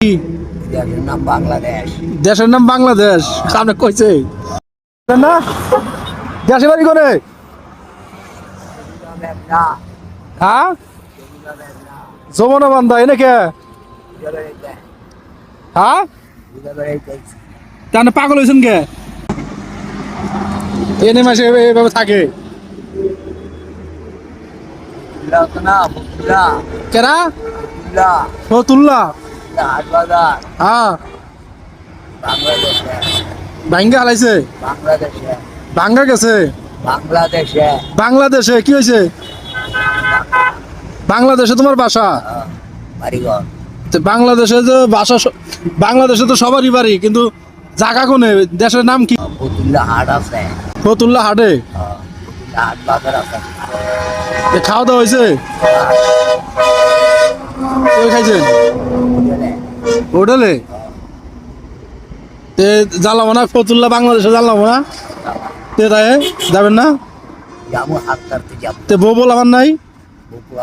দেশের নাম বাংলাদেশ। দেশের নাম বাংলাদেশ। সামনে কইছে? না? দেশে বাড়ি করে হ্যাঁ? যমুনা বান্ধা এনে কে হ্যাঁ? তাহলে পাগল হয়েছেন কে? এনে মাসে এভাবে- থাকে। কেরা? হ্যাঁ বাংলাদেশে ভাঙ্গা হালাইছে? বাংলাদেশে ভাঙ্গা গেছে? বাংলাদেশে। বাংলাদেশে কি হয়েছে বাংলাদেশে তোমার বাসা? হ্যাঁ, বাড়িঘর। তো বাংলাদেশে বাসা বাংলাদেশে তো সবারই বাড়ি কিন্তু জায়গা কোনে? দেশের নাম কি? ফতুল্লা হাট আছে। ফতুল্লা হাটে? হ্যাঁ, খাওয়া দাওয়া হয়েছে কই খাইছেন? হোটেলে তে না ফতুল্লা বাংলাদেশে জানলাম না। তে তাই যাবেন না? যাব হাত কাটতে যাব তে বউ বল আমার নাই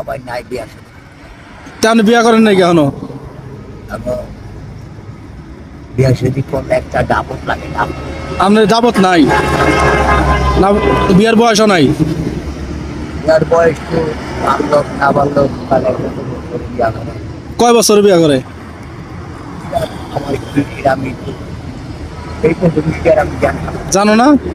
আবার নাই বিয়া তে আপনি বিয়া করেন নাকি এখনও বিয়া সাথে করলে একটা ডাবত লাগে ডাবত আপনার নাই? না বিয়ার বয়সও নাই? বিয়ার বয়স তো না কয় বছর বিয়া করে? এই আমি জানো না?